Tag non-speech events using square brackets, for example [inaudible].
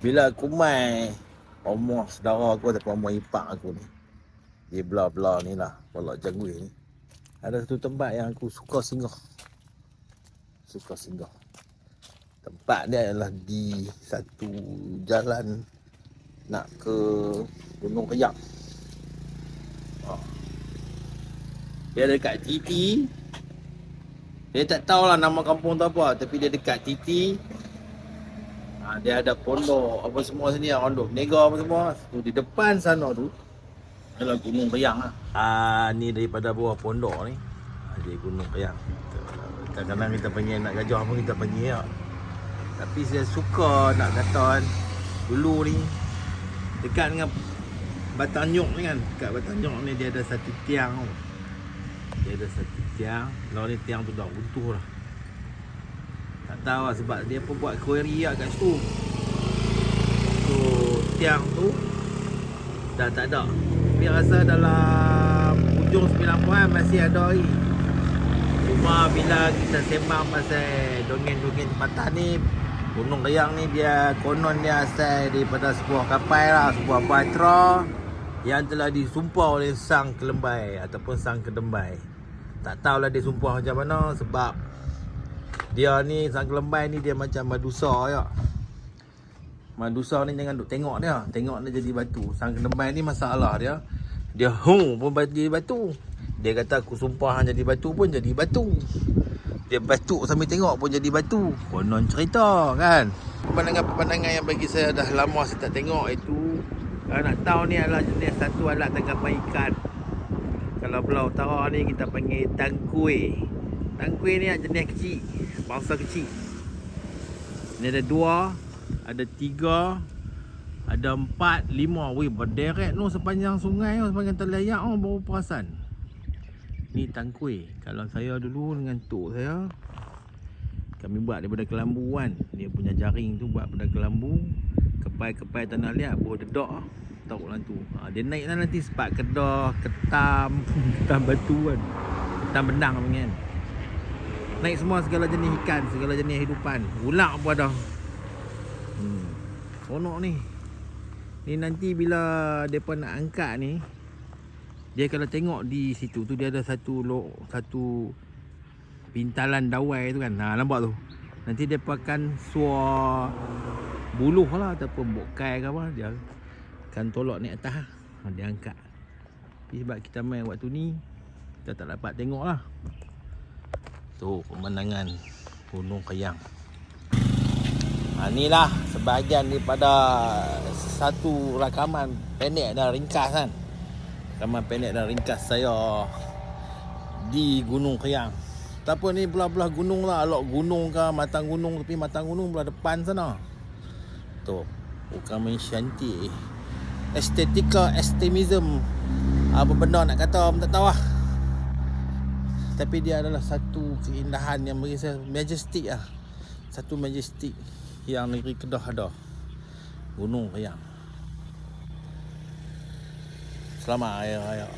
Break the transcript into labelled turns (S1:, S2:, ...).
S1: Bila aku mai Omong saudara aku ataupun omong ipak aku ni. Di bla-bla ni lah Balak Jangui ni. Ada satu tempat yang aku suka singgah. Suka singgah. Tempat dia adalah di satu jalan Nak ke Gunung Keyang ha. Dia dekat Titi. Dia tak tahulah nama kampung tu apa Tapi dia dekat Titi Ha, dia ada pondok apa semua sini lah, pondok nega apa semua. Tu di depan sana tu adalah Gunung Keyang lah. Ah ni daripada bawah pondok ni. Ha, di Gunung Keyang. Kadang-kadang kita panggil nak gajah pun kita panggil lah. Tapi saya suka nak kata kan dulu ni dekat dengan Batang Nyok ni kan. Dekat Batang Nyok ni dia ada satu tiang tu. Dia ada satu tiang. Lalu ni tiang tu dah runtuh lah. Tak tahu lah sebab dia pun buat query lah kat situ. So tiang tu Dah tak ada. Tapi rasa dalam Ujung 90-an masih ada lagi. Cuma bila kita sembang pasal Dongeng-dongeng tempatan ni Gunung Keyang ni dia Konon dia asal daripada sebuah kapal lah Sebuah batra Yang telah disumpah oleh Sang Kelembai Ataupun Sang Kedembai. Tak tahulah dia sumpah macam mana Sebab dia ni sang kelembai ni dia macam madusa ya. Madusa ni jangan duk tengok dia. Tengok dia jadi batu. Sang kelembai ni masalah dia. Dia hung pun jadi batu. Dia kata aku sumpah hang jadi batu pun jadi batu. Dia batu sambil tengok pun jadi batu. Konon cerita kan. Pemandangan-pemandangan yang bagi saya dah lama saya tak tengok itu kalau nak tahu ni adalah jenis satu alat tangkapan ikan. Kalau Pulau Utara ni kita panggil tangkui. Tangkui ni jenis kecil bangsa kecil. Ni ada dua Ada tiga Ada empat Lima. Weh berderet tu sepanjang sungai tu Sepanjang telayak tu Baru perasan. Ni tangkui Kalau saya dulu dengan tok saya Kami buat daripada kelambu kan? Dia punya jaring tu buat daripada kelambu Kepai-kepai tanah liat Baru dedak Taruh dalam tu. Ha, Dia naik lah nanti Sepat kedah Ketam [laughs] Ketam batu kan? Ketam benang kan Naik semua segala jenis ikan, segala jenis hidupan. Ulak pun ada. Hmm. Sonok ni. Ni nanti bila depa nak angkat ni, dia kalau tengok di situ tu dia ada satu lo, satu pintalan dawai tu kan. Ha nampak tu. Nanti depa akan suar buluh lah ataupun bokai ke apa dia akan tolak ni atas ha, dia angkat. Tapi sebab kita main waktu ni kita tak dapat tengok lah. Tu pemandangan Gunung Keyang. Ha, inilah sebahagian daripada satu rakaman pendek dan ringkas kan. Rakaman pendek dan ringkas saya di Gunung Keyang. Tapi ni belah-belah gunung lah. Alok gunung ke matang gunung tapi matang gunung belah depan sana. Tu. Bukan main. Estetika, estemism. Apa benda nak kata, tak tahu lah tapi dia adalah satu keindahan yang bagi saya majestik lah. Satu majestik yang negeri Kedah ada. Gunung Kayang Selamat Raya